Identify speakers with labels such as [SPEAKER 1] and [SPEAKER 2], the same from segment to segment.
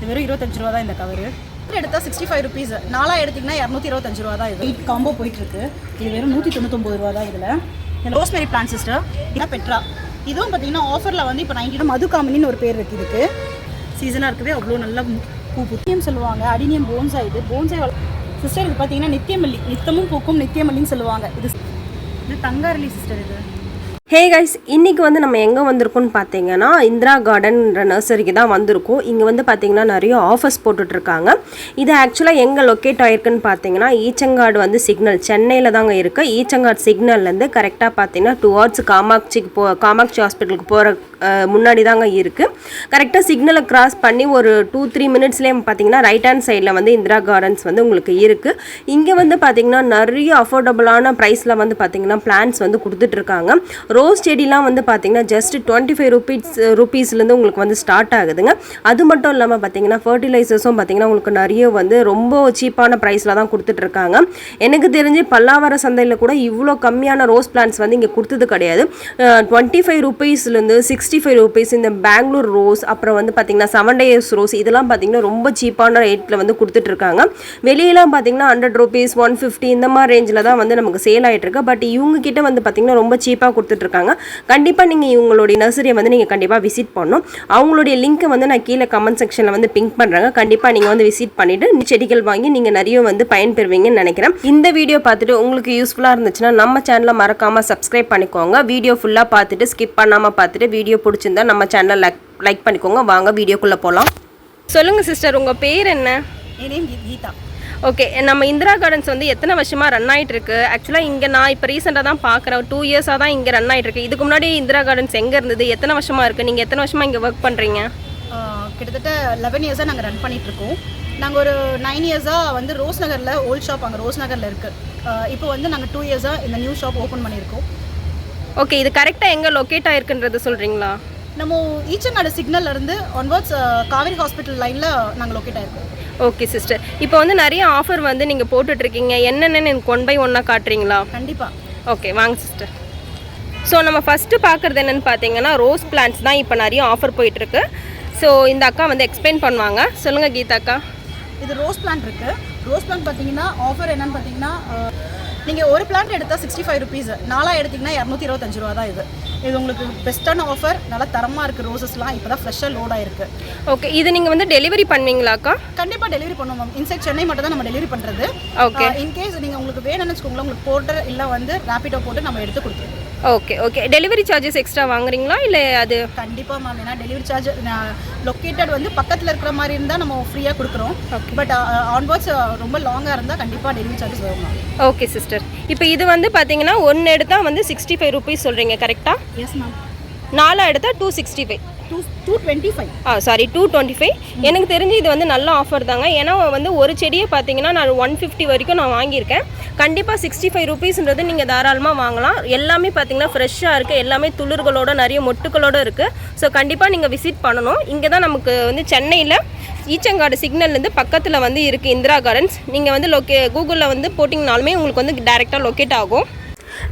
[SPEAKER 1] இது வெறும் இருபத்தஞ்சு ரூபா தான் இந்த கவர் எடுத்தால் சிக்ஸ்டி ஃபைவ் ருபீஸ் நாலா எடுத்திங்கன்னா இரநூத்தி இருபத்தஞ்சு ரூபா தான் இது. எயிட் காம்போ போயிட்டுருக்கு. இது வெறும் நூற்றி தொண்ணூத்தொம்பது ரூபா தான் இதில். ரோஸ்மெரி பிளான் சிஸ்டர் இதான் பெட்ரா இதுவும் பார்த்தீங்கன்னா ஆஃபரில் வந்து இப்போ நைன்டி மது காமினின்னு ஒரு பேர் இருக்கு இதுக்கு சீசனாக இருக்கவே அவ்வளோ நல்ல பூ புத்தியம் சொல்லுவாங்க. அடினியம் போன்சாய் இது. போன்சாய் சிஸ்டர் இது பார்த்தீங்கன்னா நித்தியமல்லி. நித்தமும் பூக்கும் நித்தியமல்லின்னு சொல்லுவாங்க. இது இது தங்காரலி சிஸ்டர் இது.
[SPEAKER 2] ஹே கைஸ் இன்றைக்கி வந்து நம்ம எங்கே வந்திருக்கோம்னு பார்த்தீங்கன்னா இந்திரா கார்டன்ன்ற நர்சரிக்கு தான் வந்திருக்கோம். இங்கே வந்து பார்த்திங்கன்னா நிறைய ஆஃபர்ஸ் போட்டுட்ருக்காங்க. இது ஆக்சுவலாக எங்கே லொக்கேட் ஆயிருக்குன்னு பார்த்தீங்கன்னா ஈச்சங்காடு வந்து சிக்னல் சென்னையில் தாங்க இருக்குது ஈச்சங்காடு சிக்னல்லேருந்து கரெக்டாக பார்த்தீங்கன்னா டுவார்ட்ஸ் காமாட்சிக்கு போ காமாட்சி ஹாஸ்பிட்டலுக்கு போகிற முன்னாடி தாங்க இருக்குது கரெக்டாக சிக்னலை கிராஸ் பண்ணி ஒரு டூ த்ரீ மினிட்ஸ்லேயே பார்த்தீங்கன்னா ரைட் ஹேண்ட் சைடில் வந்து இந்திரா கார்டன்ஸ் வந்து உங்களுக்கு இருக்குது இங்கே வந்து பார்த்திங்கன்னா நிறைய அஃபோர்டபுளான ப்ரைஸில் வந்து பார்த்திங்கன்னா பிளான்ஸ் வந்து கொடுத்துட்ருக்காங்க. ரோஸ் செடிலாம் வந்து பார்த்தீங்கன்னா ஜஸ்ட் டுவெண்ட்டி ஃபைவ் ருபீஸ் ருபீஸ்லேருந்து உங்களுக்கு வந்து ஸ்டார்ட் ஆகுதுங்க. அது மட்டும் இல்லாமல் பார்த்தீங்கன்னா ஃபர்டிலைசர்ஸும் பார்த்தீங்கன்னா உங்களுக்கு நிறைய வந்து ரொம்ப சீப்பான ப்ரைஸில் தான் கொடுத்துட்ருக்காங்க. எனக்கு தெரிஞ்சு பல்லாவர சந்தையில் கூட இவ்வளோ கம்மியான ரோஸ் பிளான்ஸ் வந்து இங்கே கொடுத்தது கிடையாது. டுவெண்ட்டி ஃபைவ் ருபீஸ்லேருந்து சிக்ஸ்டி ஃபைவ் ருபீஸ் இந்த பெங்களூர் ரோஸ் அப்புறம் வந்து பார்த்தீங்கன்னா செவன் டேஸ் ரோஸ் இதெல்லாம் பார்த்தீங்கன்னா ரொம்ப சீப்பான ரேட்டில் வந்து கொடுத்துட்ருக்காங்க. வெளியெல்லாம் பார்த்தீங்கன்னா ஹண்ட்ரட் ருபீஸ் ஒன் ஃபிஃப்டி இந்த மாதிரி ரேஞ்சில் தான் வந்து நமக்கு சேல் ஆகிட்டுருக்கு பட் இவங்க கிட்ட வந்து பார்த்தீங்கன்னா ரொம்ப சீப்பாக கொடுத்துட்ருக்காங்க. கண்டிப்பாக நீங்கள் இவங்களுடைய நர்சரியை வந்து நீங்கள் கண்டிப்பாக விசிட் பண்ணணும். அவங்களுடைய லிங்க்கை வந்து நான் கீழே கமெண்ட் செக்ஷனில் வந்து பிங்க் பண்ணுறாங்க கண்டிப்பாக நீங்கள் வந்து விசிட் பண்ணிவிட்டு செடிகள் வாங்கி நீங்கள் நிறைய வந்து பயன்பெறுவீங்கன்னு நினைக்கிறேன். இந்த வீடியோ பார்த்துட்டு உங்களுக்கு யூஸ்ஃபுல்லாக இருந்துச்சுன்னா நம்ம சேனலை மறக்காமல் சப்ஸ்கிரைப் பண்ணிக்கோங்க. வீடியோ ஃபுல்லாக பார்த்துட்டு ஸ்கிப் பண்ணாமல் பார்த்துட்டு வீடியோ பிடிச்சிருந்தா நம்ம சேனலை லைக் லைக் பண்ணிக்கோங்க. வாங்க வீடியோக்குள்ளே போகலாம் சொல்லுங்கள் சிஸ்டர் உங்கள் பேர் என்ன?
[SPEAKER 1] என் நேம் கீதா.
[SPEAKER 2] ஓகே நம்ம இந்திரா கார்டன்ஸ் வந்து எத்தனை வருஷமா ரன் ஆயிட்டு இருக்கு ஆக்சுவலாக இங்கே நான் இப்போ ரீசெண்டாக தான் பார்க்குறேன் டூ இயர்ஸாக தான் இங்கே ரன் ஆயிட்டு இருக்கு இதுக்கு முன்னாடி இந்திரா கார்டன்ஸ் எங்கே இருந்தது? எத்தனை வருஷமா இருக்கு? நீங்கள் எத்தனை வருஷமா இங்கே ஒர்க் பண்ணுறீங்க
[SPEAKER 1] கிட்டத்தட்ட லெவன் இயர்ஸாக நாங்கள் ரன் பண்ணிகிட்ருக்கோம் நாங்கள் ஒரு நைன் இயர்ஸாக வந்து ரோஸ் நகரில் ஓல்ட் ஷாப் அங்கே ரோஸ் நகரில் இருக்குது இப்போ வந்து நாங்கள் டூ இயர்ஸாக இந்த நியூ ஷாப் ஓப்பன் பண்ணியிருக்கோம்.
[SPEAKER 2] ஓகே இது கரெக்டாக எங்கே லொக்கேட் ஆயிருக்குன்றது சொல்கிறீங்களா
[SPEAKER 1] நம்ம ஈச்சங்காடு சிக்னல்ல இருந்து ஒன்வர்ட்ஸ் காவேரி ஹாஸ்பிட்டல் லைனில் நாங்கள் லொக்கேட் ஆயிருக்கோம்.
[SPEAKER 2] ஓகே சிஸ்டர் இப்போ வந்து நிறைய ஆஃபர் வந்து நீங்கள் போட்டுட்ருக்கீங்க. என்னென்னு எனக்கு ஒன் பை ஒன்னாக காட்டுறீங்களா?
[SPEAKER 1] கண்டிப்பாக
[SPEAKER 2] ஓகே வாங்க சிஸ்டர் ஸோ நம்ம ஃபஸ்ட்டு பார்க்குறது என்னென்னு பார்த்தீங்கன்னா ரோஸ் பிளான்ஸ் தான் இப்போ நிறைய ஆஃபர் போயிட்டுருக்கு ஸோ இந்த அக்கா வந்து எக்ஸ்பிளைன் பண்ணுவாங்க. சொல்லுங்கள் கீதா அக்கா.
[SPEAKER 1] இது ரோஸ் பிளான்ட் இருக்குது ரோஸ் பிளான்ட் பார்த்தீங்கன்னா ஆஃபர் என்னன்னு பார்த்தீங்கன்னா நீங்கள் ஒரு பிளான்ட் எடுத்தால் சிக்ஸ்டி ஃபைவ் ருபீஸ் நாலாக எடுத்திங்கன்னா இரநூத்தி இருபத்தஞ்சு ரூபா தான் இது. இது உங்களுக்கு பெஸ்ட்டான ஆஃபர் நல்லா தரமாக இருக்குது ரோசஸ்லாம் இப்போ தான் ஃப்ரெஷ்ஷாக லோட் ஆயிருக்கு.
[SPEAKER 2] ஓகே இது நீங்கள் வந்து டெலிவரி பண்ணுவீங்களாக்கா?
[SPEAKER 1] கண்டிப்பாக டெலிவரி பண்ணுவோம் மேம் இன்சைட் சென்னை மட்டும் தான் நம்ம டெலிவரி பண்ணுறது
[SPEAKER 2] ஓகே
[SPEAKER 1] இன்கேஸ் நீங்கள் உங்களுக்கு வேணும்னு வச்சுக்கோங்களேன் உங்களுக்கு போர்ட்டர் இல்லை வந்து ரேப்பிடோ போட்டு நம்ம எடுத்து கொடுத்துருவோம்.
[SPEAKER 2] Okay okay delivery charges extra வாங்குறீங்களா இல்லை அது
[SPEAKER 1] கண்டிப்பாக மேம் ஏன்னா டெலிவரி சார்ஜ் லொக்கேட்டட் வந்து பக்கத்தில் இருக்கிற மாதிரி இருந்தால் நம்ம ஃப்ரீயாக கொடுக்குறோம். பட் ஆன்வர்ட்ஸ் ரொம்ப லாங்காக இருந்தால் கண்டிப்பாக டெலிவரி சார்ஜஸ் வரும்
[SPEAKER 2] ஓகே சிஸ்டர் இப்போ இது வந்து பார்த்தீங்கன்னா ஒன்று எடுத்தால் வந்து சிக்ஸ்டி ஃபைவ் ருபீஸ் சொல்கிறீங்க கரெக்டாக
[SPEAKER 1] எஸ் மேம்
[SPEAKER 2] நாலா எடுத்தால் two sixty five
[SPEAKER 1] two two twenty five
[SPEAKER 2] ah sorry two twenty five எனக்கு தெரிஞ்சு இது வந்து நல்ல ஆஃபர் தாங்க. ஏன்னா வந்து ஒரு செடியை பார்த்தீங்கன்னா நான் ஒன் ஃபிஃப்டி வரைக்கும் நான் வாங்கியிருக்கேன். கண்டிப்பாக சிக்ஸ்டி ஃபைவ் ருபீஸ்ன்றது நீங்கள் தாராளமாக வாங்கலாம். எல்லாமே பார்த்தீங்கன்னா ஃப்ரெஷ்ஷாக இருக்குது எல்லாமே துளிர்களோட நிறைய மொட்டுக்களோடு இருக்குது ஸோ கண்டிப்பாக நீங்கள் விசிட் பண்ணணும். இங்கே தான் நமக்கு வந்து சென்னையில் ஈச்சங்காடு சிக்னல்லேருந்து பக்கத்தில் வந்து இருக்குது இந்திரா கார்டன்ஸ் நீங்கள் வந்து லொக்கே கூகுளில் வந்து போட்டிங்கனாலுமே உங்களுக்கு வந்து டேரெக்டாக லொக்கேட் ஆகும்.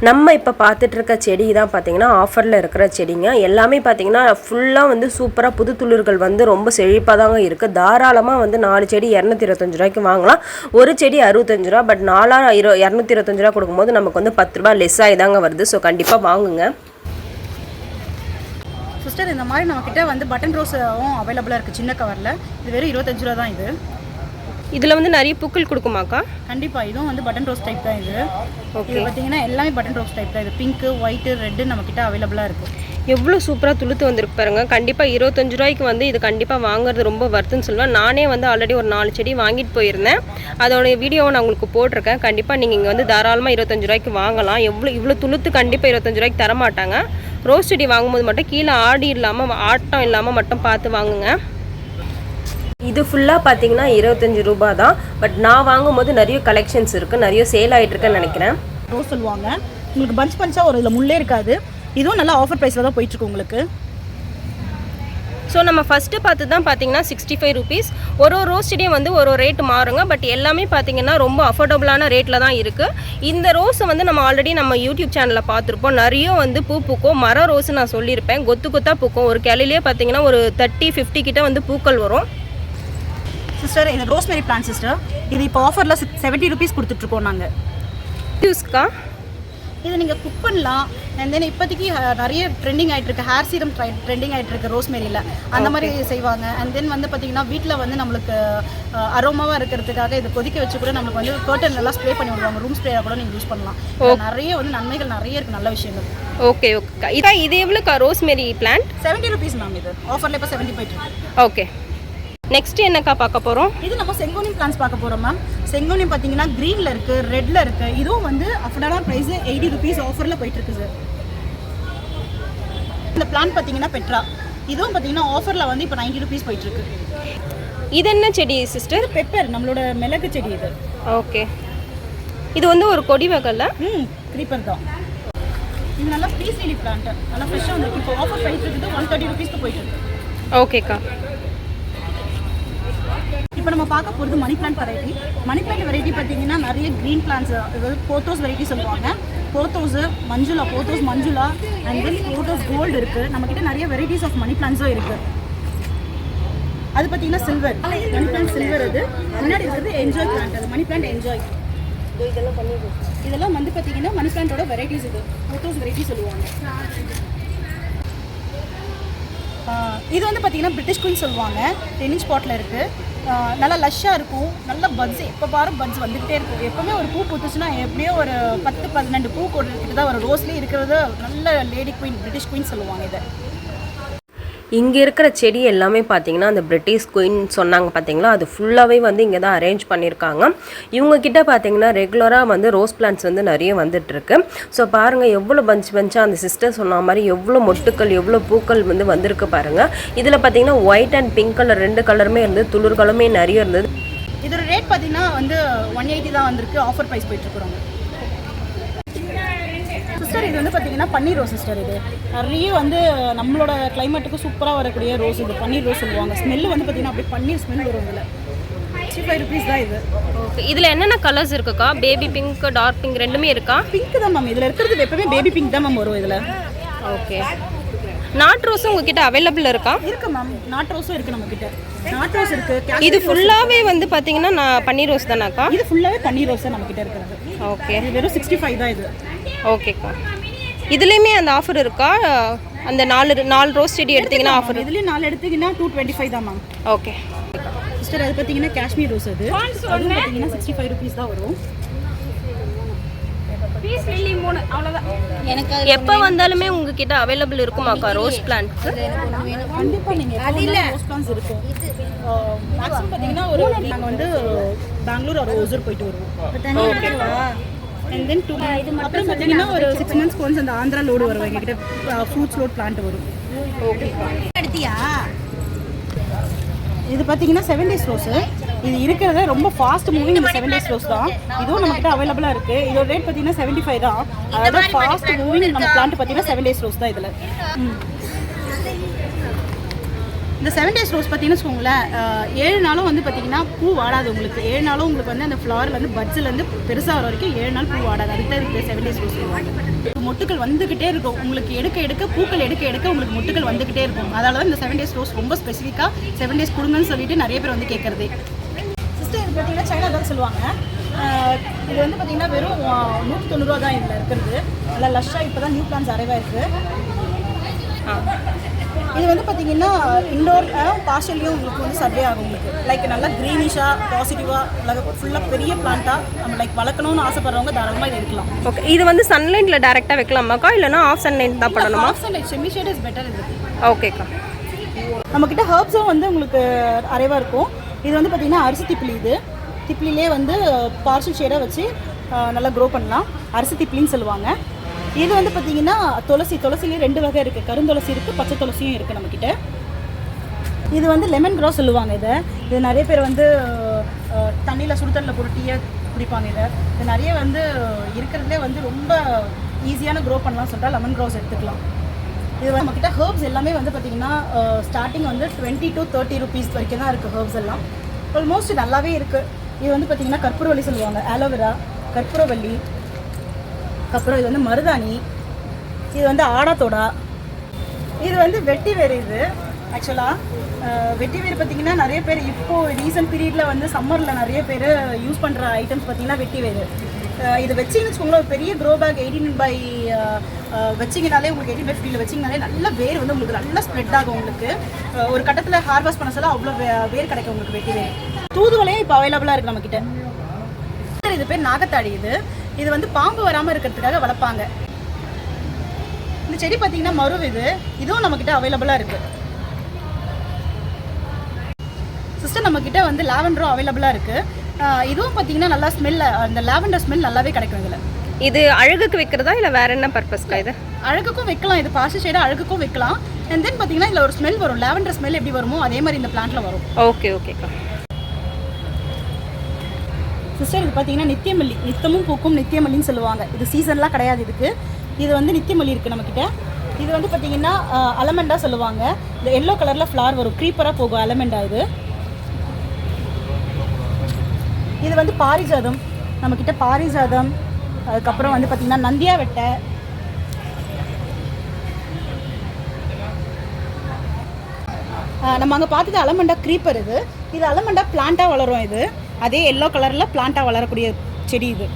[SPEAKER 2] நம்ம இப்போ பார்த்துட்டு இருக்க செடி தான் பார்த்தீங்கன்னா ஆஃபரில் இருக்கிற செடிங்க. எல்லாமே பார்த்தீங்கன்னா ஃபுல்லாக வந்து சூப்பராக புது துளிர்கள் வந்து ரொம்ப செழிப்பாக தாங்க இருக்குது தாராளமாக வந்து நாலு செடி இரநூத்தி இருபத்தஞ்சு ரூபாய்க்கு வாங்கலாம். ஒரு செடி அறுபத்தஞ்சு ரூபா பட் நாலா இரு இரநூத்தி இருபத்தஞ்சு ரூபா கொடுக்கும்போது நமக்கு வந்து பத்து ரூபா லெஸ் ஆகி தாங்க வருது. ஸோ கண்டிப்பாக வாங்குங்க.
[SPEAKER 1] சிஸ்டர் இந்த மாதிரி நம்மக்கிட்ட வந்து பட்டன் ரோஸும் அவைலபிளாக இருக்குது சின்ன கவரில் இது வெறும் இருபத்தஞ்சு ரூபா தான் இது.
[SPEAKER 2] இதில் வந்து நிறைய பூக்கள் கொடுக்குமாக்கா?
[SPEAKER 1] கண்டிப்பாக இதுவும் வந்து பட்டன் ரோஸ் டைப் தான் இது.
[SPEAKER 2] ஓகே
[SPEAKER 1] பார்த்தீங்கன்னா எல்லாமே பட்டன் ரோஸ் டைப் தான். இது பிங்க்கு ஒயிட்டு ரெட்டு நம்மக்கிட்ட அவைலபிளாக இருக்குது
[SPEAKER 2] எவ்வளோ சூப்பராக துளுத்து வந்திருக்கு பாருங்க. கண்டிப்பாக இருபத்தஞ்சு ரூபாய்க்கு வந்து இது கண்டிப்பாக வாங்குறது ரொம்ப வருதுன்னு சொல்லுவேன் நானே வந்து ஆல்ரெடி ஒரு நாலு செடி வாங்கிட்டு போயிருந்தேன். அதோட வீடியோவை நான் உங்களுக்கு போட்டிருக்கேன். கண்டிப்பாக நீங்கள் இங்கே வந்து தாராளமாக இருபத்தஞ்சு ரூபாய்க்கு வாங்கலாம். எவ்வளோ இவ்வளோ துளுத்து கண்டிப்பாக இருபத்தஞ்சு ரூபாய்க்கு தர மாட்டாங்க ரோஸ் செடி வாங்கும்போது மட்டும் கீழே ஆடி இல்லாமல் ஆட்டம் இல்லாமல் மட்டும் பார்த்து வாங்குங்க. இது ஃபுல்லாக பார்த்தீங்கன்னா இருபத்தஞ்சு ரூபா தான் பட் நான் வாங்கும்போது நிறைய கலெக்ஷன்ஸ் இருக்குது நிறைய சேல் ஆகிட்டு இருக்குன்னு நினைக்கிறேன்.
[SPEAKER 1] ரோஸ் சொல்லுவாங்க. உங்களுக்கு பஞ்ச் பஞ்சாக ஒரு இதில் முள்ளே இருக்காது. இதுவும் நல்லா ஆஃபர் ப்ரைஸில் தான் போயிட்டுருக்கு உங்களுக்கு.
[SPEAKER 2] ஸோ நம்ம ஃபஸ்ட்டு பார்த்து தான் பார்த்தீங்கன்னா சிக்ஸ்டி ஃபைவ் ருபீஸ் ஒரு ஒரு ரோஸ் செடியும் வந்து ஒரு ஒரு ரேட் மாறுங்க. பட் எல்லாமே பார்த்தீங்கன்னா ரொம்ப அஃபோர்டபுளான ரேட்டில் தான் இருக்குது இந்த ரோஸை வந்து நம்ம ஆல்ரெடி நம்ம யூடியூப் சேனலில் பார்த்துருப்போம். நிறைய வந்து பூ பூக்கும். மர ரோஸ் நான் சொல்லியிருப்பேன். கொத்து கொத்தாக பூக்கும். ஒரு கிளையிலே பார்த்தீங்கன்னா ஒரு தேர்ட்டி ஃபிஃப்டி கிட்ட வந்து பூக்கள் வரும்.
[SPEAKER 1] சிஸ்டர் இது ரோஸ்மெரி பிளான் சிஸ்டர் இது இப்போ ஆஃபரில் செவன்ட்டி ருபீஸ் கொடுத்துட்ருக்கோம் நாங்கள்
[SPEAKER 2] யூஸ்க்கா
[SPEAKER 1] இது நீங்கள் குக் பண்ணலாம். அண்ட் தென் இப்போதைக்கு நிறைய ட்ரெண்டிங் ஆகிட்டு இருக்கு ஹேர் சீரம் ட்ரெண்டிங் ஆகிட்டு இருக்கு ரோஸ்மெரியில் அந்த மாதிரி செய்வாங்க. அண்ட் தென் வந்து பார்த்தீங்கன்னா வீட்டில் வந்து நம்மளுக்கு அரோமாவாக இருக்கிறதுக்காக இது கொதிக்க வச்சு கூட நம்மளுக்கு வந்து கர்டன் எல்லாம் ஸ்ப்ரே பண்ணி விடுவாங்க. ரூம் ஸ்ப்ரேயாக கூட நீங்கள் யூஸ் பண்ணலாம். நிறைய வந்து நன்மைகள் நிறைய இருக்குது நல்ல விஷயங்கள்.
[SPEAKER 2] ஓகே ஓகேக்கா இதா இது எவ்வளோக்கா rosemary plant
[SPEAKER 1] seventy rupees ma'am இது. ஆஃபரில் இப்போ செவன்ட்டி போயிட்டு இருக்கு.
[SPEAKER 2] ஓகே நெக்ஸ்ட் என்னக்கா பார்க்க போகிறோம்
[SPEAKER 1] இது நம்ம செங்கோனியம் பிளான்ஸ் பார்க்க போகிறோம் மேம் செங்கோனியம் பார்த்தீங்கன்னா க்ரீனில் இருக்குது ரெட்டில் இருக்குது இதுவும் வந்து அஃபர்டபுளான ப்ரைஸ் எயிட்டி ருபீஸ் ஆஃபரில் போயிட்டுருக்கு சார் இந்த பிளான் பார்த்தீங்கன்னா பெட்ரா. இதுவும் பார்த்தீங்கன்னா ஆஃபரில் வந்து இப்போ நைன்ட்டி ருபீஸ் போயிட்டுருக்கு.
[SPEAKER 2] இது என்ன செடி சிஸ்டர்
[SPEAKER 1] பெப்பர் நம்மளோட மிளகு செடி இது.
[SPEAKER 2] ஓகே இது வந்து ஒரு கொடி வகையில்
[SPEAKER 1] ம் க்ரீப்பர் தான். இது நல்லா பீஸ் லீலி பிளான்ட் நல்லா ஃப்ரெஷ்ஷாக வந்துருக்கு. இப்போ ஆஃபர் போயிட்டு இருக்குது ஒன் தேர்ட்டி ருபீஸ்க்கு போயிட்டு இருக்கு
[SPEAKER 2] ஓகேக்கா
[SPEAKER 1] இப்போ நம்ம பார்க்க போகிறது money plant variety money plant variety பார்த்தீங்கன்னா நிறைய க்ரீன் பிளான்ஸ் அதாவது போத்தோஸ் வெரைட்டி சொல்லுவாங்க. Pothos Manjula pothos Manjula and then pothos gold இருக்குது நம்மக்கிட்ட நிறைய வெரைட்டிஸ் ஆஃப் மணி பிளான்ஸும் இருக்குது அது பார்த்தீங்கன்னா சில்வர் மணி பிளான்ட் சில்வர் அது. முன்னாடி இருக்கிறது என்ஜாய் பிளான்ட் அது மணி பிளான்ட் என்ஜாய் இதெல்லாம் இதெல்லாம் வந்து பார்த்தீங்கன்னா மணி பிளான்ட்டோட வெரைட்டிஸ் இது. போர்த்தோஸ் வெரைட்டி சொல்லுவாங்க. இது வந்து பார்த்தீங்கன்னா பிரிட்டிஷ் குயின் சொல்லுவாங்க. டென் இன்ச் பாட்டில் இருக்குது நல்லா லஷ்ஷாக இருக்கும். நல்ல பட்ஸ் எப்போ பாரு பட்ஸ் வந்துக்கிட்டே இருக்கும். எப்போவுமே ஒரு பூ பூத்துச்சுன்னா எப்படியோ ஒரு பத்து பதினெண்டு பூ கொடுத்துட்டு தான் ஒரு ரோஸ்லேயே இருக்கிறது. நல்ல லேடி குயின் பிரிட்டிஷ் குயின் சொல்லுவாங்க இதை.
[SPEAKER 2] இங்கே இருக்கிற செடி எல்லாமே பார்த்தீங்கன்னா அந்த பிரிட்டிஷ் குயின் சொன்னாங்க பார்த்தீங்களா அது ஃபுல்லாகவே வந்து இங்கே தான் அரேஞ்ச் பண்ணியிருக்காங்க இவங்க கிட்ட பார்த்தீங்கன்னா ரெகுலராக வந்து ரோஸ் பிளான்ட்ஸ் வந்து நிறைய வந்துட்டுருக்கு. ஸோ பாருங்கள் எவ்வளோ பஞ்ச் பஞ்சாக அந்த சிஸ்டர் சொன்ன மாதிரி எவ்வளோ மொட்டுக்கள் எவ்வளோ பூக்கள் வந்து வந்திருக்கு பாருங்கள் இதில் பார்த்தீங்கன்னா ஒயிட் அண்ட் பிங்க் கலர் ரெண்டு கலருமே இருந்தது துளிர்களுமே நிறைய இருந்தது.
[SPEAKER 1] இதோட ரேட் பார்த்தீங்கன்னா வந்து ஒன் எயிட்டி தான் வந்திருக்கு. ஆஃபர் ப்ரைஸ் போயிட்டுருக்குறோங்க சிஸ்டர் இது வந்து பார்த்தீங்கன்னா பன்னீர் ரோஸ் சிஸ்டர் இது. நிறைய வந்து நம்மளோட கிளைமேட்டுக்கு சூப்பராக வரக்கூடிய ரோஸ் இது. பன்னீர் ரோஸ் சொல்லுவாங்க. ஸ்மெல்லு வந்து பார்த்தீங்கன்னா அப்படியே பன்னீர் ஸ்மெல் வரும் இதில். சிக்ஸ்டி ஃபைவ் ருபீஸ் தான் இது.
[SPEAKER 2] ஓகே இதில் என்னென்ன கலர்ஸ் இருக்குக்கா? பேபி பிங்க் டார்க் பிங்க் ரெண்டுமே இருக்கா?
[SPEAKER 1] பிங்க் தான் மேம் இதில் இருக்கிறது எப்பவுமே பேபி பிங்க் தான் மேம் வரும் இதில்.
[SPEAKER 2] ஓகே நாட் ரோஸும் உங்ககிட்ட அவைலபிள் இருக்கா?
[SPEAKER 1] இருக்கு மேம் நாட் ரோஸும் இருக்கு நம்ம கிட்ட நாட் ரோஸ் இருக்கு
[SPEAKER 2] இது
[SPEAKER 1] காஷ்மீர்
[SPEAKER 2] ஃபுல்லாகவே வந்து பார்த்தீங்கன்னா நான் பன்னீர் ரோஸ் தானாக்கா?
[SPEAKER 1] இது ஃபுல்லாகவே பன்னீர் ரோஸ் தான் நம்ம கிட்ட இருக்கிறது
[SPEAKER 2] ஓகே
[SPEAKER 1] வெறும் சிக்ஸ்டி ஃபைவ் தான் இது.
[SPEAKER 2] ஓகேக்கா. இதுலேயுமே அந்த ஆஃபர் இருக்கா? அந்த நாலு நாலு ரோஸ் செடி எடுத்தீங்கன்னா ஆஃபர்
[SPEAKER 1] இதுலேயும் நாலு எடுத்தீங்கன்னா டூ டுவெண்ட்டி ஃபைவ் தான் மேம்
[SPEAKER 2] ஓகே.
[SPEAKER 1] சிஸ்டர் அது பார்த்தீங்கன்னா காஷ்மீர் ரோஸ் அது. அதுவும் பார்த்தீங்கன்னா சிக்ஸ்டி ஃபைவ் ருபீஸ் தான் வரும்.
[SPEAKER 3] எனக்கு
[SPEAKER 2] எப்போ வந்தாலுமே உங்ககிட்ட அவைலபிள் இருக்குமாக்கா ரோஸ் பிளான்ட்
[SPEAKER 1] கண்டிப்பாக நீங்கள் அது இல்லை. ரோஸ் பிளான்ஸ் இருக்கும். மேக்ஸிமம் பார்த்தீங்கன்னா ஒரு நாங்கள் வந்து பெங்களூர் ஒரு ஒசூர் போயிட்டு வருவோம். அண்ட் தென் டூ அப்புறம் பார்த்தீங்கன்னா ஒரு சிக்ஸ் மந்த்ஸ்க்கு ஒன்ஸ் அந்த ஆந்திரா லோடு வரும். எங்ககிட்ட ஃப்ரூட்ஸ் லோட் பிளான்ட் வரும்.
[SPEAKER 3] எடுத்தியா?
[SPEAKER 1] இது பார்த்தீங்கன்னா செவன் டேஸ் ரோஸு இது இருக்கிறத ரொம்ப ஃபாஸ்ட் மூவிங் இந்த செவன் டேஸ் ரோஸ் தான். இதுவும் நம்மகிட்ட அவைலபிளாக இருக்குது இதோட ரேட் பார்த்தீங்கன்னா செவன்ட்டி ஃபைவ் தான் அதாவது ஃபாஸ்ட் மூவிங் நம்ம பிளான்ட் பார்த்தீங்கன்னா செவன் டேஸ் ரோஸ் தான் இதில். இந்த செவன் டேஸ் ரோஸ் பார்த்தீங்கன்னு வச்சுக்கோங்களேன் ஏழு நாளும் வந்து பார்த்தீங்கன்னா பூ வாடாது உங்களுக்கு. ஏழு நாளும் உங்களுக்கு வந்து அந்த ஃப்ளவர் வந்து பட்ஸ்லேருந்து பெருசாக வர வரைக்கும் ஏழு நாள் பூ வாடாது. அதுக்கு தான் இருக்குது செவன் டேஸ் ரோஸ் சொல்லுவாங்க. மொட்டுக்கள் வந்துக்கிட்டே இருக்கும். உங்களுக்கு எடுக்க எடுக்க பூக்கள் எடுக்க எடுக்க உங்களுக்கு மொட்டுக்கள் வந்துக்கிட்டே இருக்கும். அதனால தான் இந்த செவன் டேஸ் ரோஸ் ரொம்ப ஸ்பெசிஃபிக்காக செவன் டேஸ் கொடுங்கன்னு சொல்லிட்டு நிறைய பேர் வந்து கேட்குறது சிஸ்டர் இது பார்த்தீங்கன்னா சைனா தான் சொல்லுவாங்க. இது வந்து பார்த்தீங்கன்னா வெறும் நூற்றி தொண்ணூறுரூவா தான் இதில் இருக்கிறது. நல்லா லஷ்ஷாக இப்போ தான் நியூ பிளான்ஸ் அரைவாக இருக்குது இது வந்து பார்த்தீங்கன்னா இண்டோர் பார்ஷல்லையும் உங்களுக்கு வந்து சர்வே ஆகும் உங்களுக்கு. லைக் நல்லா க்ரீனிஷாக பாசிட்டிவாக ஃபுல்லாக பெரிய பிளான்ட்டாக நம்ம லைக் வளர்க்கணும்னு ஆசைப்படுறவங்க தாராளமாக இது எடுக்கலாம்.
[SPEAKER 2] ஓகே இது வந்து சன்லைட்டில் டேரெக்டாக வைக்கலாமாக்கா இல்லைனா ஆஃப் சன்லைட் தான் பண்ணணுமா
[SPEAKER 1] half like semi shade is better இது.
[SPEAKER 2] ஓகேக்கா
[SPEAKER 1] நம்மக்கிட்ட ஹர்ப்ஸும் வந்து உங்களுக்கு அரைவாக இருக்கும். இது வந்து பார்த்தீங்கன்னா அரிசி திப்பிலி இது. திப்பிலிலே வந்து பார்சல் ஷேடாக வச்சு நல்லா க்ரோ பண்ணலாம். அரிசி திப்பிலின்னு சொல்லுவாங்க. இது வந்து பார்த்தீங்கன்னா துளசி துளசிலேயே ரெண்டு வகை இருக்குது கருந்துளசி இருக்குது பச்சை துளசியும் இருக்குது நம்மக்கிட்ட இது வந்து லெமன் கிராஸ் சொல்லுவாங்க இதை. இது நிறைய பேர் வந்து தண்ணியில் சுடுதண்ணில் புரட்டியே குடிப்பாங்க இதை. இது நிறைய வந்து இருக்கிறதுலே வந்து ரொம்ப ஈஸியான க்ரோ பண்ணலாம் சொல்லிட்டா லெமன் கிராஸ் எடுத்துக்கலாம். இது வந்து நம்மக்கிட்ட ஹர்ப்ஸ் எல்லாமே வந்து பார்த்தீங்கன்னா ஸ்டார்டிங் வந்து டுவெண்ட்டி டு தேர்ட்டி ருபீஸ் வரைக்கும் தான் இருக்குது ஹர்ப்ஸ் எல்லாம். ஆல்மோஸ்ட் நல்லாவே இருக்குது இது வந்து பார்த்தீங்கன்னா கற்பூரவள்ளி சொல்லுவாங்க ஆலோவேரா கற்பூரவள்ளி அப்புறம் இது வந்து மருதாணி இது வந்து ஆடாத்தோடா. இது வந்து வெட்டி வேறு இது ஆக்சுவலாக வெட்டி வேர் பார்த்தீங்கன்னா நிறைய பேர் இப்போது ரீசன்ட் பீரியடில் வந்து சம்மரில் நிறைய பேர் யூஸ் பண்ணுற ஐட்டம்ஸ் பார்த்தீங்கன்னா வெட்டி வேறு இதை இது வச்சிங்கன்னு வச்சுக்கோங்களேன் ஒரு பெரிய க்ரோ பேக் எயிட்டீன் பை வச்சிங்கனாலே உங்களுக்கு எயிட்டீன் பை ஃபிஃப்டியில் வச்சிங்கனாலே நல்ல வேர் வந்து உங்களுக்கு நல்லா ஸ்ப்ரெட் ஆகும் உங்களுக்கு. ஒரு கட்டத்தில் ஹார்வெஸ்ட் பண்ண சொல்ல அவ்வளோ வே- வேர் கிடைக்கும் உங்களுக்கு வெட்டி வேர். தூதுவளையே இப்போ அவைலபிளாக இருக்குது நம்மக்கிட்ட சார், இது பேர் நாகத்தாடி இது. இது வந்து பாம்பு வராமல் இருக்கிறதுக்காக வளர்ப்பாங்க. இந்த செடி பார்த்தீங்கன்னா மருவு இது. இதுவும் நம்மக்கிட்ட அவைலபிளாக இருக்குது சிஸ்டர் நம்மக்கிட்ட வந்து லாவெண்டரும் அவைலபிளாக இருக்குது இதுவும் பார்த்தீங்கன்னா நல்லா ஸ்மெல் அந்த லாவெண்டர் ஸ்மெல் நல்லாவே கிடைக்கும் இதில்.
[SPEAKER 2] இது அழகுக்கு வைக்கிறதா இல்லை வேற என்ன பர்பஸ்க்கா இது?
[SPEAKER 1] அழகுக்கும் வைக்கலாம். இது பாசி ஷேடு அழகுக்கும் வைக்கலாம். அண்ட் தென் பார்த்தீங்கன்னா இதில் ஒரு ஸ்மெல் வரும். லாவெண்டர் ஸ்மெல் எப்படி வருமோ அதே மாதிரி இந்த பிளான்ட்ல வரும்.
[SPEAKER 2] ஓகே ஓகேக்கா
[SPEAKER 1] சிஸ்டர் இது பார்த்தீங்கன்னா நித்தியமல்லி. நித்தமும் பூக்கும் நித்தியமல்லின்னு சொல்லுவாங்க. இது சீசன்லாம் கிடையாது இதுக்கு. இது வந்து நித்தியமல்லி இருக்குது நம்மக்கிட்ட இது வந்து பார்த்தீங்கன்னா அலமெண்டா சொல்லுவாங்க. இந்த எல்லோ கலரில் ஃப்ளார் வரும். க்ரீப்பராக போகும் அலமெண்டா இது. இது வந்து பாரிஜாதம். நம்மக்கிட்ட பாரிஜாதம். அதுக்கப்புறம் வந்து பார்த்தீங்கன்னா நந்தியா வெட்டை. நம்ம அங்கே பார்த்தது அலமண்டா க்ரீப்பர் இது. இது அலமண்டா பிளான்ட்டாக வளரும் இது. அதே எல்லோ கலரில் பிளான்ட்டாக வளரக்கூடிய செடி இது.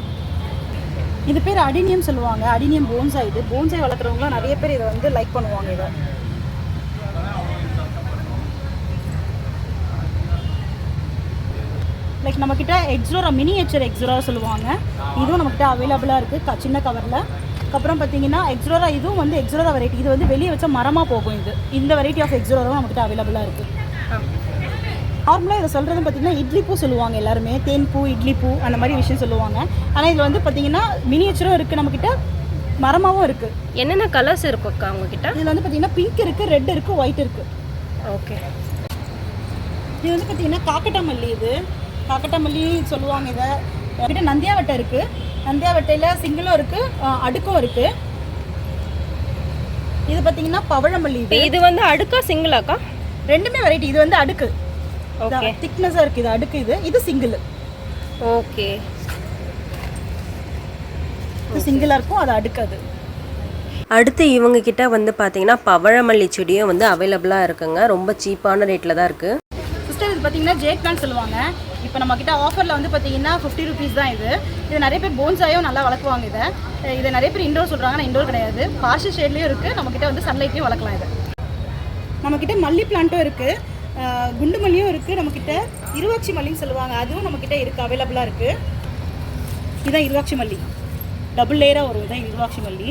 [SPEAKER 1] இது பேர் அடினியம் சொல்லுவாங்க. அடினியம் போன்சாய் இது. போன்சாய் வளர்க்குறவங்களாம் நிறைய பேர் இதை வந்து லைக் பண்ணுவாங்க இதை. லைக் நம்மக்கிட்ட எக்ஸோரா மினியேச்சர் எக்ஸோரா சொல்லுவாங்க. இதுவும் நம்மக்கிட்ட அவைலபிளாக இருக்குது க சின்ன கவரில் அதுக்கப்புறம் பார்த்தீங்கன்னா எக்ஸோரா இதுவும் வந்து எக்ஸோரா வெரைட்டி இது வந்து வெளியே வச்சா மரமாக போகும் இது. இந்த வெரைட்டி ஆஃப் எக்ஸோராவும் நம்மக்கிட்ட அவைலபிளாக இருக்குது நார்மலாக இதை சொல்கிறது பார்த்தீங்கன்னா இட்லி பூ சொல்லுவாங்க எல்லாருமே. தேன் பூ இட்லி பூ அந்த மாதிரி விஷயம் சொல்லுவாங்க. ஆனால் இதில் வந்து பார்த்தீங்கன்னா மினியேச்சரும் இருக்குது நம்மக்கிட்ட மரமாகவும் இருக்குது
[SPEAKER 2] என்னென்ன கலர்ஸ் இருக்கும்க்கா உங்ககிட்ட?
[SPEAKER 1] இதில் வந்து பார்த்தீங்கன்னா பிங்க் இருக்குது ரெட் இருக்குது ஒயிட் இருக்குது
[SPEAKER 2] ஓகே
[SPEAKER 1] இது வந்து பார்த்தீங்கன்னா காக்கட்டா மல்லி இது. காக்கட்டா மல்லி சொல்லுவாங்க இதை. என்கிட்ட நந்தியாவட்டை இருக்குது நந்தியாவட்டையில் சிங்கிளும் இருக்குது அடுக்கும் இருக்குது இது பார்த்தீங்கன்னா பவழமல்லி இது.
[SPEAKER 2] வந்து அடுக்கா சிங்கிளாக்கா
[SPEAKER 1] ரெண்டுமே வெரைட்டி இது வந்து அடுக்கு. திக்னஸாக இருக்குது இது அடுக்கு இது. இது சிங்கிள்
[SPEAKER 2] ஓகே
[SPEAKER 1] இது சிங்கிளாக இருக்கும் அது அடுக்காது
[SPEAKER 2] அடுத்து இவங்க கிட்ட வந்து பார்த்தீங்கன்னா பவழமல்லி செடியும் வந்து அவைலபிளாக இருக்குங்க. ரொம்ப சீப்பான ரேட்டில் தான் இருக்குது
[SPEAKER 1] சிஸ்டர் இது பார்த்தீங்கன்னா பிளான் சொல்லுவாங்க. இப்போ நம்ம கிட்ட ஆஃபரில் வந்து பார்த்தீங்கன்னா ஃபிஃப்டி ருபீஸ் தான் இது. இது நிறைய பேர் போன்ஸாயும் நல்லா வளர்க்குவாங்க இதை. இதை நிறைய பேர் இண்டோர் சொல்கிறாங்க ஆனால் இண்டோர் கிடையாது. பார்ஷல் ஷேட்லேயும் இருக்குது நம்ம கிட்ட வந்து சன்லைட்லேயும் வளர்க்கலாம் இதை. நம்ம கிட்ட மல்லி பிளான்ட்டும் இருக்குது குண்டு மல்லியும் இருக்குது நம்மக்கிட்ட இருவாட்சி மல்லின்னு சொல்லுவாங்க. அதுவும் நம்மக்கிட்ட இருக்குது அவைலபிளாக இருக்குது இதுதான் இருவாட்சி மல்லி. டபுள் லேயராக வரும். இதுதான் இருவாட்சி மல்லி.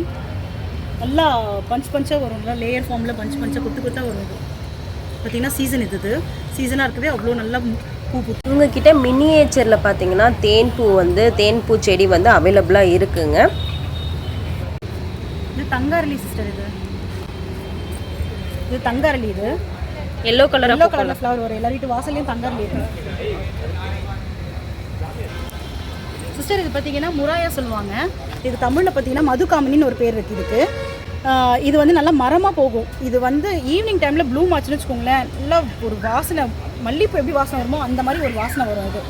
[SPEAKER 1] நல்லா பஞ்ச் பஞ்சாக வரும். நல்லா லேயர் ஃபார்மில் பஞ்ச் பஞ்சாக குத்து குத்தாக வரும் இது. பார்த்தீங்கன்னா சீசன் இது இது. சீசனாக இருக்கவே அவ்வளோ நல்லா பூ பூத்து
[SPEAKER 2] இவங்க கிட்ட மினியேச்சரில் பார்த்தீங்கன்னா தேன் பூ வந்து தேன் பூ செடி வந்து அவைலபிளாக இருக்குங்க.
[SPEAKER 1] இது தங்காரலி சிஸ்டர் இது. இது தங்காரலி இது.
[SPEAKER 2] எல்லோ கலர்
[SPEAKER 1] எல்லோ கலரில் ஃப்ளவர் வரும். எல்லார் வீட்டு வாசல்லையும் இருக்கு சிஸ்டர் இது பார்த்தீங்கன்னா முராயா சொல்லுவாங்க. இது தமிழில் பார்த்தீங்கன்னா மதுகாமினின்னு ஒரு பேர் இருக்குது இதுக்கு. இது வந்து நல்லா மரமாக போகும். இது வந்து ஈவினிங் டைமில் ப்ளூம் ஆச்சுன்னு வச்சுக்கோங்களேன். நல்லா ஒரு வாசனை மல்லிப்பூ எப்படி வாசனை வருமோ அந்த மாதிரி ஒரு வாசனை வரும் இது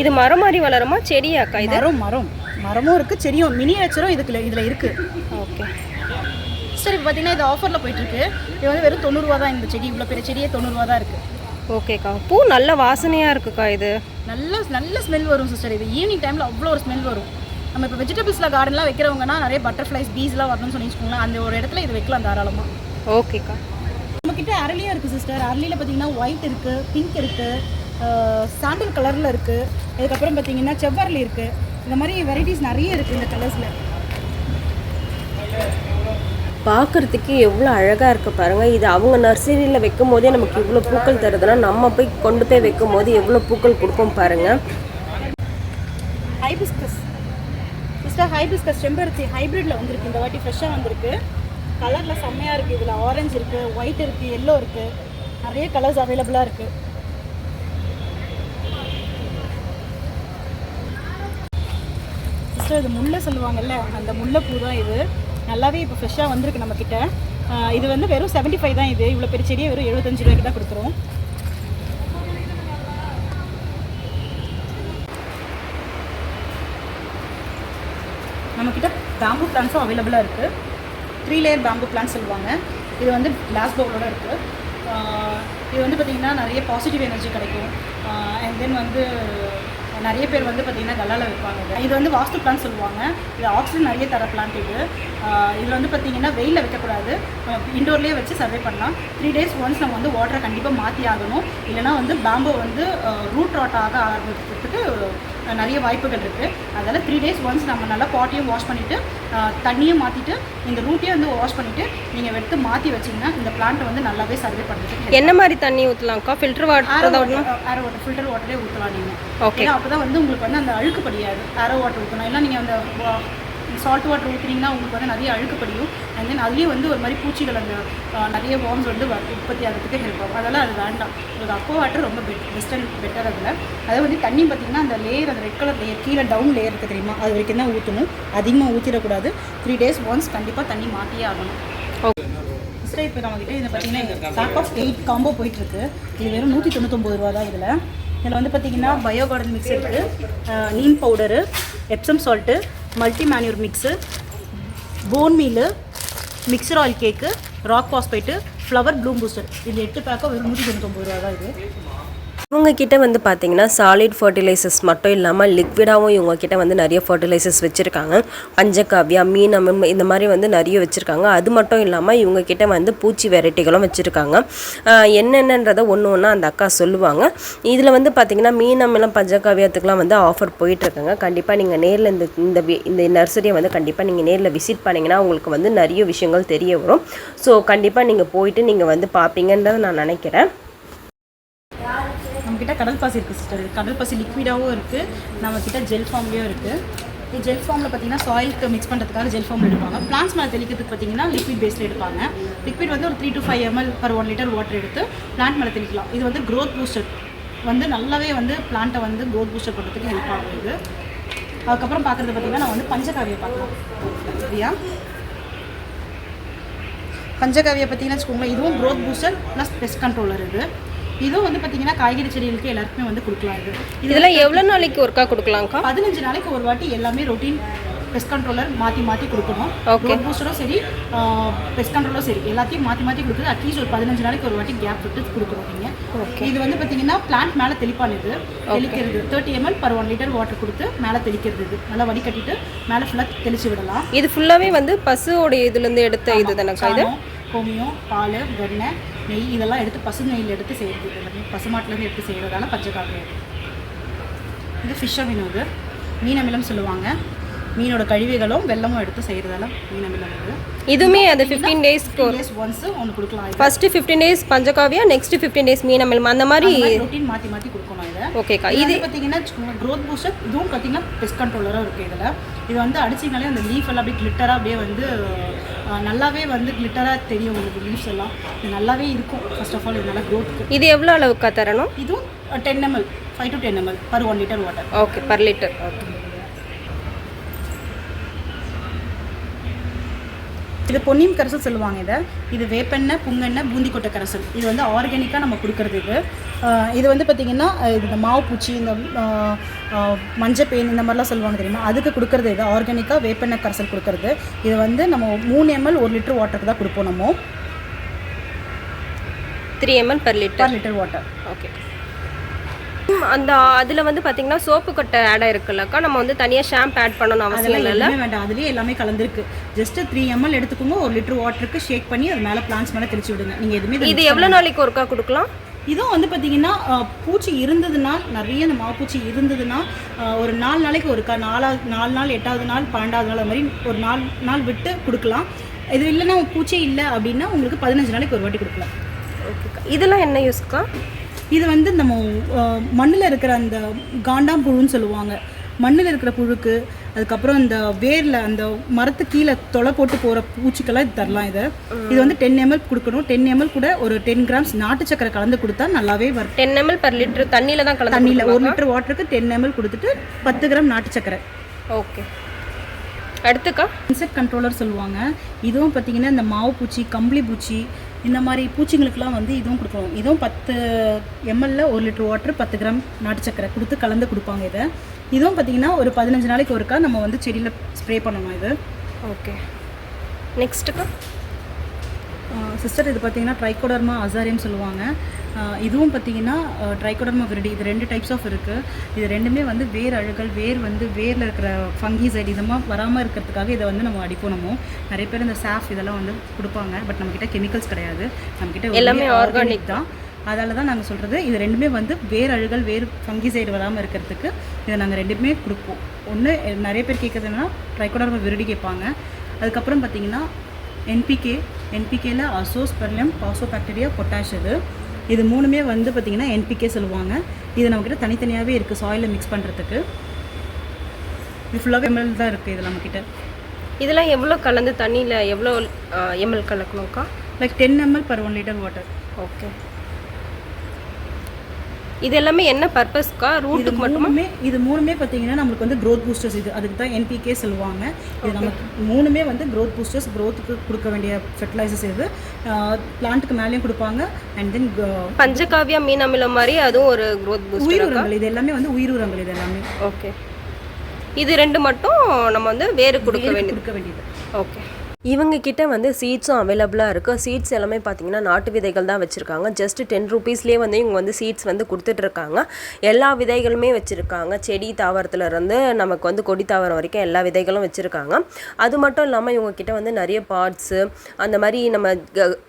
[SPEAKER 2] இது மரம் மாதிரி வளருமா? செடியாக்கா இது?
[SPEAKER 1] மரம் மரம். மரமும் இருக்குது செடியும் மினியேச்சரும் இதுக்குள்ள இதில் இருக்குது
[SPEAKER 2] ஓகே
[SPEAKER 1] சிஸ்டர் இப்போ பார்த்தீங்கன்னா இது ஆஃபரில் போயிட்டுருக்கு. இது வந்து வெறும் தொண்ணூறுரூவா தான் இந்த செடி இவ்வளோ பெரிய செடியே தொண்ணூறுரூவா தான் இருக்குது
[SPEAKER 2] ஓகேக்கா. பூ நல்ல வாசனையாக இருக்குக்கா இது.
[SPEAKER 1] நல்ல நல்ல ஸ்மெல் வரும் சிஸ்டர் இது ஈவினிங் டைமில் அவ்வளோ ஒரு ஸ்மெல் வரும். நம்ம இப்போ வெஜிடபிள்ஸில் கார்டன்லாம் வைக்கிறவங்கன்னா நிறைய பட்டர்ஃப்ளைஸ் பீஸ்லாம் வரணும்னு சொல்லி வச்சுக்கோங்களேன் அந்த ஒரு இடத்துல இது வைக்கலாம் தாராளமாக
[SPEAKER 2] ஓகேக்கா.
[SPEAKER 1] நம்மக்கிட்ட அரளியும் இருக்குது சிஸ்டர் அரளியில் பார்த்தீங்கன்னா ஒயிட் இருக்குது பிங்க் இருக்குது சாண்டல் கலரில் இருக்குது அதுக்கப்புறம் பார்த்தீங்கன்னா செவ்வரளி இருக்குது இந்த மாதிரி வெரைட்டிஸ் நிறைய இருக்குது இந்த கலர்ஸில்
[SPEAKER 2] பார்க்குறதுக்கே எவ்வளோ அழகாக இருக்குது பாருங்கள் இது அவங்க நர்சரியில் வைக்கும் போதே நமக்கு இவ்வளோ பூக்கள் தருதுன்னா நம்ம போய் கொண்டு போய் வைக்கும் போது எவ்வளோ பூக்கள் கொடுக்கும் பாருங்கள்
[SPEAKER 1] ஹைபிஸ்கஸ் சிஸ்டர் ஹைபிஸ்கஸ் செம்பருத்தி ஹைப்ரிட்டில் வந்திருக்கு. இந்த வாட்டி ஃப்ரெஷ்ஷாக வந்திருக்கு. கலரில் செம்மையாக இருக்குது இதில் ஆரஞ்சு இருக்குது ஒயிட் இருக்குது எல்லோ இருக்குது நிறைய கலர்ஸ் அவைலபிளாக இருக்குது சிஸ்டர் இது முல்லை சொல்லுவாங்கல்ல அந்த முல்லைப்பூ தான் இது. நல்லாவே இப்போ ஃப்ரெஷ்ஷாக வந்திருக்கு நம்மக்கிட்ட இது வந்து வெறும் 75 ஃபைவ் தான் இது. இவ்வளோ பெரிய செடியை வெறும் எழுபத்தஞ்சு ரூபாய்க்கு தான் கொடுத்துரும். நம்மக்கிட்ட பேம்பு பிளான்ஸும் அவைலபிளாக இருக்குது த்ரீ லேயர் பேம்பு பிளான்ஸ் சொல்லுவாங்க. இது வந்து கிளாஸ் பவுலோட இருக்குது இது வந்து பார்த்திங்கன்னா நிறைய பாசிட்டிவ் எனர்ஜி கிடைக்கும். அண்ட் தென் வந்து நிறைய பேர் வந்து பார்த்திங்கன்னா கல்லால வைப்பாங்க. இது. வந்து வாஸ்து பிளான் சொல்லுவாங்க. இது ஆக்சிஜன் நிறைய தர பிளான்ட் இது. இதில் வந்து பார்த்திங்கன்னா வெயிலில் வைக்கக்கூடாது. இண்டோர்லேயே வச்சு சர்வே பண்ணலாம். த்ரீ டேஸ் ஒன்ஸ் நம்ம வந்து வாட்டரை கண்டிப்பாக மாற்றி ஆகணும். இல்லைனா வந்து பேம்போ வந்து ரூட் ராட் ஆக ஆரம்பிக்கிறதுக்கு நிறைய வாய்ப்புகள் இருக்குது அதனால் த்ரீ டேஸ் ஒன்ஸ் நம்ம நல்லா பாட்டையும் வாஷ் பண்ணிவிட்டு தண்ணியும் மாற்றிட்டு இந்த ரூட்டையும் வந்து வாஷ் பண்ணிவிட்டு நீங்கள் எடுத்து மாற்றி வச்சிங்கன்னா இந்த பிளான்ட்டை வந்து நல்லாவே சர்வே பண்ணுறதுக்கு
[SPEAKER 2] என்ன மாதிரி தண்ணி ஊற்றலாம்க்கா filter water
[SPEAKER 1] RO water filter வாட்டரே ஊற்றலாம் நீங்கள். ஏன்னா அப்போ தான் வந்து உங்களுக்கு வந்து அந்த அழுக்கு படியாது. ஆரோ வாட்டர் ஊற்றணும் இல்லை நீங்கள் அந்த சால்ட் வாட்டர் ஊற்றுனீங்கன்னா உங்களுக்கு வந்து நிறைய அழுக்கப்படியும் அண்ட் தென் அதுலேயே வந்து ஒரு மாதிரி பூச்சிகள் அந்த நிறைய வார்ம்ஸ் வந்து வ- உற்பத்தி ஆகிறதுக்கு ஹெல்ப் ஆகும். அதெல்லாம் அது வேண்டாம். உங்களுக்கு அக்வா வாட்டர் ரொம்ப பெட் பெஸ்ட் அண்ட் பெட்டர் அதில் அதை வந்து தண்ணி பார்த்தீங்கன்னா அந்த லேயர் அந்த ரெட் கலர் லேயர் கீழே டவுன் லேயர் இருக்குது தெரியுமா? அது வரைக்கும் தான் ஊற்றணும் அதிகமாக ஊற்றிடக்கூடாது த்ரீ டேஸ் ஒன்ஸ் கண்டிப்பாக தண்ணி மாற்றியே ஆகணும். ஃபஸ்ட்டு இப்போ நம்மக்கிட்ட இதை பார்த்தீங்கன்னா பேக் ஆஃப் எயிட் காம்போ போயிட்டுருக்கு. இது வெறும் நூற்றி தொண்ணூத்தொம்பது ரூபா தான் இதில். இதில் வந்து பார்த்தீங்கன்னா பயோ கார்டன் மிக்ஸ் இருக்குது neem powder Epsom salt multi manure mix bone meal mixture oil cake rock phosphate flower bloom booster இது எட்டு பேக்காக வெறும் நூற்றி தொண்ணூத்தொம்பது ரூபா தான் இது.
[SPEAKER 2] இவங்க கிட்ட வந்து பார்த்தீங்கன்னா சாலிட் ஃபர்டிலைசர்ஸ் மட்டும் இல்லாமல் லிக்விடாகவும் இவங்க கிட்ட வந்து நிறைய ஃபர்டிலைசர்ஸ் வச்சுருக்காங்க. பஞ்சகாவியா மீனமம் இந்த மாதிரி வந்து நிறைய வச்சுருக்காங்க. அது மட்டும் இல்லாமல் இவங்க கிட்ட வந்து பூச்சி வெரைட்டிகளும் வச்சுருக்காங்க. என்னென்னன்றதை ஒன்று ஒன்றா அந்த அக்கா சொல்லுவாங்க. இதில் வந்து பார்த்தீங்கன்னா மீனமிலம் பஞ்சகாவியத்துக்குலாம் வந்து ஆஃபர் போயிட்டுருக்காங்க. கண்டிப்பாக நீங்கள் நேரில் இந்த இந்த வி- இந்த நர்சரியை வந்து கண்டிப்பாக நீங்கள் நேரில் விசிட் பண்ணிங்கன்னா உங்களுக்கு வந்து நிறைய விஷயங்கள் தெரிய வரும். ஸோ கண்டிப்பாக நீங்கள் போயிட்டு நீங்கள் வந்து பார்ப்பீங்கன்றதை நான் நினைக்கிறேன்.
[SPEAKER 1] நம்மக்கிட்ட கடல் பாசி இருக்குது சிஸ்டர் கடல் பாசி லிக்விடாகவும் இருக்குது நம்மக்கிட்ட ஜெல் ஃபார்ம்லேயும் இருக்குது இது ஜெல் ஃபார்மில் பார்த்தீங்கன்னா சாயிலுக்கு மிக்ஸ் பண்ணுறதுக்காக ஜெல் ஃபார்மில் எடுப்பாங்க. பிளான்ஸ் மேலே தெளிக்கிறதுக்கு பார்த்தீங்கன்னா லிக்விட் பேஸில் எடுப்பாங்க. லிக்விட் வந்து ஒரு three to five ml per one litre water எடுத்து பிளான்ட் மேலே தெளிக்கலாம். இது வந்து க்ரோத் பூஸ்டர் வந்து நல்லாவே வந்து பிளான்ட்டை வந்து க்ரோத் பூஸ்டர் பண்ணுறதுக்கு ஹெல்ப் ஆகும் இது. அதுக்கப்புறம் பார்க்குறது பார்த்தீங்கன்னா நான் வந்து பஞ்சகாவியை பார்க்கலாம். சரியா? பஞ்சகாவியை பார்த்தீங்கன்னா வச்சுக்கோங்களேன் இதுவும் growth booster plus pest controller இது. இதுவும் வந்து பார்த்தீங்கன்னா காய்கறி செடிகளுக்கு எல்லாருக்குமே வந்து கொடுக்கலாம் இது. இது
[SPEAKER 2] இதெல்லாம் எவ்வளோ நாளைக்கு ஒருக்கா கொடுக்கலாம்க்கா?
[SPEAKER 1] பதினஞ்சு நாளைக்கு ஒரு வாட்டி எல்லாமே ரொட்டீன் பெஸ்ட் கண்ட்ரோலர் மாற்றி மாற்றி கொடுக்கணும். Growth பூஸ்டரும் சரி பெஸ்ட் கண்ட்ரோலரும் சரி எல்லாத்தையும் மாற்றி மாற்றி கொடுக்குறது அட்லீஸ்ட் ஒரு பதினஞ்சு நாளைக்கு ஒரு வாட்டி கேப் விட்டு கொடுக்கணும் நீங்கள் இது வந்து பார்த்தீங்கன்னா பிளான்ட் மேலே தெளிப்பான் இது. தெளிக்கிறது. Thirty ml per one litre water கொடுத்து மேலே தெளிக்கிறது இது. நல்லா வடிகட்டிட்டு மேலே ஃபுல்லாக தெளிச்சு விடலாம்.
[SPEAKER 2] இது ஃபுல்லாகவே வந்து பசுவோட இதுலேருந்து எடுத்த இது தானக்கா இது?
[SPEAKER 1] கோமியம் பால் வெண்ணெய் நெய் இதெல்லாம் எடுத்து பசு நெய்யில் எடுத்து செய்கிறது எல்லாமே பசுமாட்டிலேருந்து எடுத்து செய்கிறதால பச்சைக்காவியம் இது ஃபிஷ் இது. மீன் அமிலம் சொல்லுவாங்க. மீனோட கழிவுகளும் வெள்ளமும் எடுத்து செய்கிறதால மீன் அமிலம் இது.
[SPEAKER 2] இதுவுமே அது ஃபிஃப்டீன் டேஸ்க்கு
[SPEAKER 1] டேஸ் ஒன்ஸ் ஒன்று கொடுக்கலாம்
[SPEAKER 2] first fifteen days panchagavya next fifteen days மீனமில் அந்த மாதிரி
[SPEAKER 1] ரொட்டீன் மாற்றி மாற்றி கொடுக்கணும் இதை.
[SPEAKER 2] ஓகேக்கா
[SPEAKER 1] இது பார்த்தீங்கன்னா க்ரோத் பூஸ்டர் இதுவும் பார்த்தீங்கன்னா பெஸ்ட் கண்ட்ரோலராக இருக்குது இதில். இது வந்து அடிச்சிங்கனாலே அந்த லீஃப் எல்லாம் அப்படியே கிளிட்டராக அப்படியே வந்து நல்லாவே வந்து கிளிட்டராக தெரியும் உங்களுக்கு லீவ்ஸ் எல்லாம். இது நல்லாவே இருக்கும். ஃபர்ஸ்ட் ஆஃப் ஆல் இது நல்லா க்ரோத்துக்கு
[SPEAKER 2] இது எவ்வளோ அளவுக்கா தரணும்?
[SPEAKER 1] இதுவும் ten ml five to ten ml per one litre water
[SPEAKER 2] okay per litre
[SPEAKER 1] இது பொன்னியம் கரைசல் சொல்லுவாங்க இதை. இது வேப்பெண்ணெய் புங்கெண்ணெய் பூந்திக்கொட்டை கரைசல். இது வந்து ஆர்கானிக்காக நம்ம கொடுக்கறது இது. இது வந்து பார்த்திங்கன்னா இந்த மாவு பூச்சி இந்த ஆஹ் ஆஹ் மஞ்சள் பேன் இந்த மாதிரிலாம் சொல்லுவாங்க தெரியுமா? அதுக்கு கொடுக்கறது இது. ஆர்கானிக்காக வேப்பெண்ணெய் கரைசல் கொடுக்கறது. இது வந்து நம்ம மூணு எம்எல் ஒரு லிட்டர் வாட்டருக்கு தான் கொடுப்போம் நம்ம.
[SPEAKER 2] Three ml per litre
[SPEAKER 1] litre water
[SPEAKER 2] okay அந்த அதில் வந்து பார்த்தீங்கன்னா சோப்பு கொட்டை ஆட் ஆயிருக்குல்லக்கா நம்ம வந்து தனியாக ஷாம்பு ஆட் பண்ணணும் அவசியம்
[SPEAKER 1] எதுவுமே வேண்டாம். அதுலேயே எல்லாமே கலந்துருக்கு. ஜஸ்ட் த்ரீ எம்எல் எடுத்துக்கோங்க. ஒரு லிட்டர் வாட்டருக்கு ஷேக் பண்ணி அது மேலே பிளான்ஸ் மேலே தெளிச்சு விடுங்க. நீங்கள் எதுவுமே
[SPEAKER 2] இது எவ்வளோ நாளைக்கு ஒருக்கா கொடுக்கலாம்?
[SPEAKER 1] இதுவும் வந்து பார்த்தீங்கன்னா பூச்சி இருந்ததுன்னா நிறைய இந்த மாப்பூச்சி இருந்ததுன்னா ஒரு நாலு நாளைக்கு ஒருக்கா நாலாவது நாலு நாள் எட்டாவது நாள் பன்னெண்டாவது நாள் அது மாதிரி ஒரு நாலு நாள் விட்டு கொடுக்கலாம். இது இல்லைன்னா பூச்சியே இல்லை அப்படின்னா உங்களுக்கு பதினஞ்சு நாளைக்கு ஒரு வாட்டி கொடுக்கலாம்.
[SPEAKER 2] ஓகேக்கா இதெல்லாம் என்ன யூஸ்க்கா
[SPEAKER 1] இது வந்து நம்ம மண்ணில் இருக்கிற அந்த காண்டாம் புழுன்னு சொல்லுவாங்க. மண்ணில் இருக்கிற புழுக்கு அதுக்கப்புறம் இந்த வேரில் அந்த மரத்து கீழே தொலை போட்டு போகிற பூச்சிக்கெல்லாம் இது தரலாம் இதை. இது வந்து டென் எம்எல் கொடுக்கணும். டென் எம்எல் கூட ஒரு டென் கிராம்ஸ் நாட்டு சக்கரை கலந்து கொடுத்தா நல்லாவே வரும்.
[SPEAKER 2] டென் எம்எல் பர் லிட்டர் தண்ணியில் தான் கலந்து
[SPEAKER 1] தண்ணியில் ஒரு லிட்டர் வாட்டருக்கு டென் எம்எல் கொடுத்துட்டு பத்து கிராம் நாட்டு சக்கரை.
[SPEAKER 2] ஓகே. அடுத்துக்கா?
[SPEAKER 1] இன்செக்ட் கண்ட்ரோலர் சொல்லுவாங்க. இதுவும் பார்த்தீங்கன்னா இந்த மாவு பூச்சி கம்பளி பூச்சி இந்த மாதிரி பூச்சிங்களுக்கெல்லாம் வந்து இதுவும் கொடுக்கணும். இதுவும் பத்து எம்எல்ல ஒரு லிட்டர் வாட்டர் பத்து கிராம் நாட்டு சக்கரை கொடுத்து கலந்து கொடுப்பாங்க இதை. இதுவும் பார்த்தீங்கன்னா ஒரு பதினஞ்சு நாளைக்கு ஒருக்கா நம்ம வந்து செடியில் ஸ்ப்ரே பண்ணணும் இது.
[SPEAKER 2] ஓகே நெக்ஸ்ட்டுக்கா
[SPEAKER 1] சிஸ்டர் இது பார்த்தீங்கன்னா ட்ரைகோடர்மா அசாரியம் சொல்லுவாங்க. இதுவும் பார்த்தீங்கன்னா ட்ரைகோடர்மா விரிடி இது ரெண்டு டைப்ஸ் ஆஃப் இருக்குது இது ரெண்டுமே வந்து வேர் அழுகல் வேர் வந்து வேரில் இருக்கிற ஃபங்கிசைட் இதமாக வராமல் இருக்கிறதுக்காக இதை வந்து நம்ம நம்ம. நிறைய பேர் இந்த சாஃப் இதெல்லாம் வந்து கொடுப்பாங்க. பட் நம்மக்கிட்ட கெமிக்கல்ஸ் கிடையாது. நம்மக்கிட்ட
[SPEAKER 2] எல்லாமே
[SPEAKER 1] ஆர்கானிக் தான். அதால தான் நாங்கள் சொல்கிறது இது ரெண்டுமே வந்து வேர் அழுகல் வேர் ஃபங்கிசைடு வராமல் இருக்கிறதுக்கு இதை நாங்கள் ரெண்டுமே கொடுப்போம். ஒன்று நிறைய பேர் கேட்குறது என்னன்னா ட்ரைகோடர்மா விருடி கேட்பாங்க அதுக்கப்புறம் பார்த்தீங்கன்னா என்பிகே என்பிகேல அசோஸ்பெர்லம் பாசோபாக்டீரியா பொட்டாஷ் இது. இது மூணுமே வந்து பார்த்திங்கன்னா என்பிகே சொல்லுவாங்க. இது நம்மக்கிட்ட தனித்தனியாகவே இருக்குது சாயிலில் மிக்ஸ் பண்ணுறதுக்கு இது ஃபுல்லாகவே எம்எல் தான் இருக்குது இது நம்மக்கிட்ட
[SPEAKER 2] இதெல்லாம் எவ்வளோ கலந்து தண்ணியில் எவ்வளோ ML கலக்கணும்க்கா?
[SPEAKER 1] Like ten ml per one litre water
[SPEAKER 2] okay இது எல்லாமே என்ன பர்பஸ்க்கா ரூட்டுக்கு மட்டுமா?
[SPEAKER 1] இது மூணுமே பார்த்தீங்கன்னா நம்மளுக்கு வந்து growth பூஸ்டர்ஸ் இது அதுக்கு தான் என்பிகே சொல்லுவாங்க. இது நமக்கு மூணுமே வந்து growth பூஸ்டர்ஸ் growthக்கு கொடுக்க வேண்டிய ஃபெர்டிலைசர்ஸ் இது. பிளான்ட்டுக்கு மேலேயும் கொடுப்பாங்க. அண்ட் தென்
[SPEAKER 2] பஞ்சகாவியா மீன் அமிலம் மாதிரி அதுவும் ஒரு க்ரோத் பூஸ்டர்
[SPEAKER 1] உயிர் இது எல்லாமே வந்து உயிர் உரங்கள் இது எல்லாமே.
[SPEAKER 2] ஓகே இது ரெண்டு மட்டும் நம்ம வந்து வேறு கொடுக்க வேண்டியது.
[SPEAKER 1] கொடுக்க வேண்டியது.
[SPEAKER 2] ஓகே இவங்க கிட்ட வந்து சீட்ஸும் அவைலபிளாக இருக்குது சீட்ஸ் எல்லாமே பார்த்தீங்கன்னா நாட்டு விதைகள் தான் வச்சுருக்காங்க. ஜஸ்ட் டென் ருபீஸ்லேயே வந்து இவங்க வந்து சீட்ஸ் வந்து கொடுத்துட்ருக்காங்க எல்லா விதைகளுமே வச்சுருக்காங்க. செடி தாவரத்துல இருந்து நமக்கு வந்து கொடி தாவரம் வரைக்கும் எல்லா விதைகளும் வச்சுருக்காங்க. அது மட்டும் இல்லாமல் இவங்க கிட்ட வந்து நிறைய பார்ட்ஸு அந்த மாதிரி நம்ம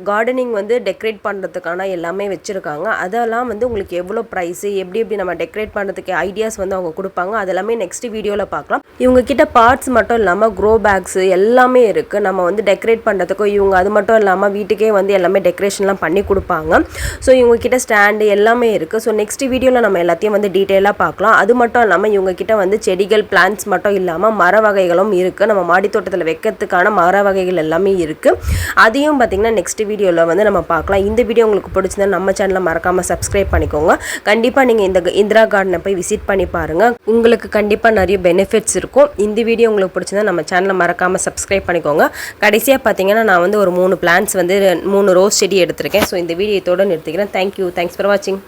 [SPEAKER 2] கார்டனிங் வந்து டெக்கரேட் பண்ணுறதுக்கான எல்லாமே வச்சுருக்காங்க. அதெல்லாம் வந்து உங்களுக்கு எவ்வளோ ப்ரைஸு எப்படி எப்படி நம்ம டெக்கரேட் பண்ணுறதுக்கு ஐடியாஸ் வந்து அவங்க கொடுப்பாங்க அதெல்லாமே நெக்ஸ்ட் வீடியோவில் பார்க்கலாம். இவங்க கிட்ட பார்ட்ஸ் மட்டும் இல்லாமல் க்ரோ பேக்ஸு எல்லாமே இருக்குது நம்ம வந்து டெக்கரேட் பண்ணுறதுக்கும் இவங்க அது மட்டும் இல்லாமல் வீட்டுக்கே வந்து எல்லாமே டெக்கரேஷன்லாம் பண்ணி கொடுப்பாங்க. ஸோ இவங்கக்கிட்ட ஸ்டாண்டு எல்லாமே இருக்குது ஸோ நெக்ஸ்ட் வீடியோவில் நம்ம எல்லாத்தையும் வந்து டீட்டெயிலாக பார்க்கலாம். அது மட்டும் இல்லாமல் இவங்கக்கிட்ட வந்து செடிகள் பிளான்ஸ் மட்டும் இல்லாமல் மர வகைகளும் இருக்குது நம்ம மாடித்தோட்டத்தில் வைக்கிறதுக்கான மர வகைகள் எல்லாமே இருக்குது அதையும் பார்த்திங்கன்னா நெக்ஸ்ட் வீடியோவில் வந்து நம்ம பார்க்கலாம். இந்த வீடியோ உங்களுக்கு பிடிச்சிருந்தா நம்ம சேனலை மறக்காமல் சப்ஸ்கிரைப் பண்ணிக்கோங்க. கண்டிப்பாக நீங்கள் இந்த இந்திரா கார்டனை போய் விசிட் பண்ணி பாருங்கள் உங்களுக்கு கண்டிப்பாக நிறைய பெனிஃபிட்ஸ் இருக்கும். இந்த வீடியோ உங்களுக்கு பிடிச்சிருந்தா நம்ம சேனலை மறக்காமல் சப்ஸ்கிரைப் பண்ணிக்கோங்க. கடைசியாக பார்த்தீங்கன்னா நான் வந்து ஒரு மூணு பிளான்ஸ் வந்து மூணு ரோஸ் செடி எடுத்திருக்கேன். ஸோ இந்த வீடியோ இதோட நிறுத்திக்கிறேன். தேங்க்யூ தேங்க்ஸ் ஃபார் வாட்சிங்